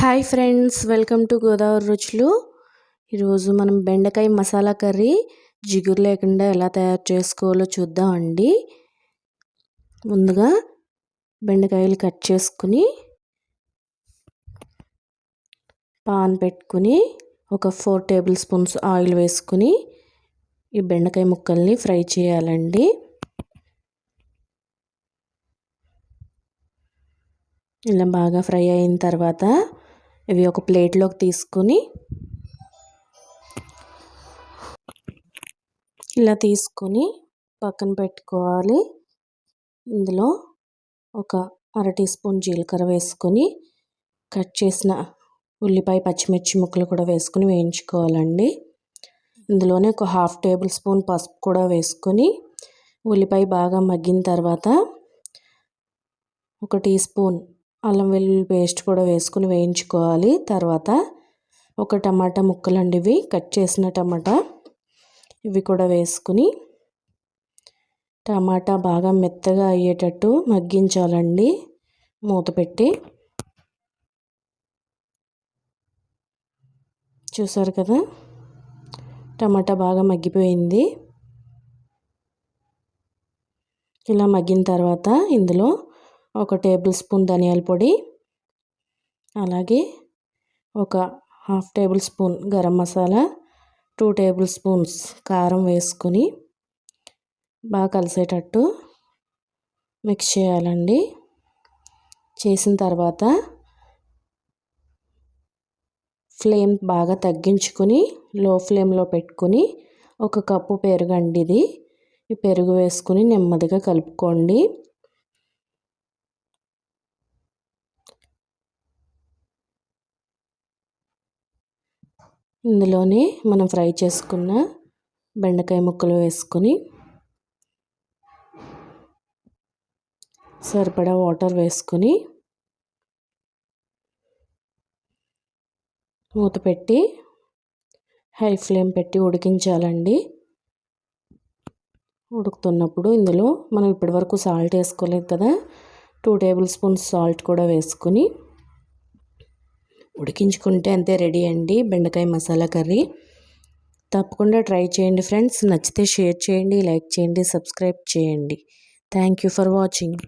Hi friends welcome to Godavari రుచులు. ఈరోజు మనం బెండకాయ మసాలా కర్రీ జిగురు లేకుండా ఎలా తయారు చేసుకోవాలో చూద్దామండి ముందుగా బెండకాయలు కట్ చేసుకుని పాన్ పెట్టుకుని ఒక ఫోర్ టేబుల్ స్పూన్స్ ఆయిల్ వేసుకుని ఈ బెండకాయ ముక్కల్ని ఫ్రై చేయాలండి. ఇలా బాగా ఫ్రై అయిన తర్వాత ఇవి ఒక ప్లేట్లోకి తీసుకుని ఇలా తీసుకొని పక్కన పెట్టుకోవాలి. ఇందులో ఒక అర టీ స్పూన్ జీలకర్ర వేసుకొని కట్ చేసిన ఉల్లిపాయ పచ్చిమిర్చి ముక్కలు కూడా వేసుకుని వేయించుకోవాలండి. ఇందులోనే ఒక హాఫ్ టేబుల్ స్పూన్ పసుపు కూడా వేసుకొని ఉల్లిపాయ బాగా మగ్గిన తర్వాత ఒక టీ స్పూన్ అల్లం వెల్లుల్లి పేస్ట్ కూడా వేసుకుని వేయించుకోవాలి. తర్వాత ఒక టమాటా ముక్కలండి ఇవి కట్ చేసిన టమాటా ఇవి కూడా వేసుకుని టమాటా బాగా మెత్తగా అయ్యేటట్టు మగ్గించాలండి. మూత పెట్టి చూసారు కదా? టమాటా బాగా మగ్గిపోయింది. ఇలా మగ్గిన తర్వాత ఇందులో ఒక టేబుల్ స్పూన్ ధనియాల పొడి అలాగే ఒక half tablespoon garam masala two tablespoons కారం వేసుకొని బాగా కలిసేటట్టు మిక్స్ చేయాలండి. చేసిన తర్వాత ఫ్లేమ్ బాగా తగ్గించుకొని లో ఫ్లేమ్లో పెట్టుకొని ఒక కప్పు పెరుగండి ఇది. ఈ పెరుగు వేసుకుని నెమ్మదిగా కలుపుకోండి. ఇందులోనే మనం ఫ్రై చేసుకున్న బెండకాయ ముక్కలు వేసుకొని సరిపడా వాటర్ వేసుకొని మూత పెట్టి హై ఫ్లేమ్ పెట్టి ఉడికించాలండి. ఉడుకుతున్నప్పుడు ఇందులో మనం ఇప్పటివరకు సాల్ట్ వేసుకోలేదు కదా. టూ టేబుల్ స్పూన్స్ సాల్ట్ కూడా వేసుకొని ఉడికించుకుంటే అంతే రెడీ అండి బెండకాయ మసాలా కర్రీ. తప్పకుండా ట్రై చేయండి ఫ్రెండ్స్. నచ్చితే షేర్ చేయండి లైక్ చేయండి సబ్స్క్రైబ్ చేయండి. Thank you for watching.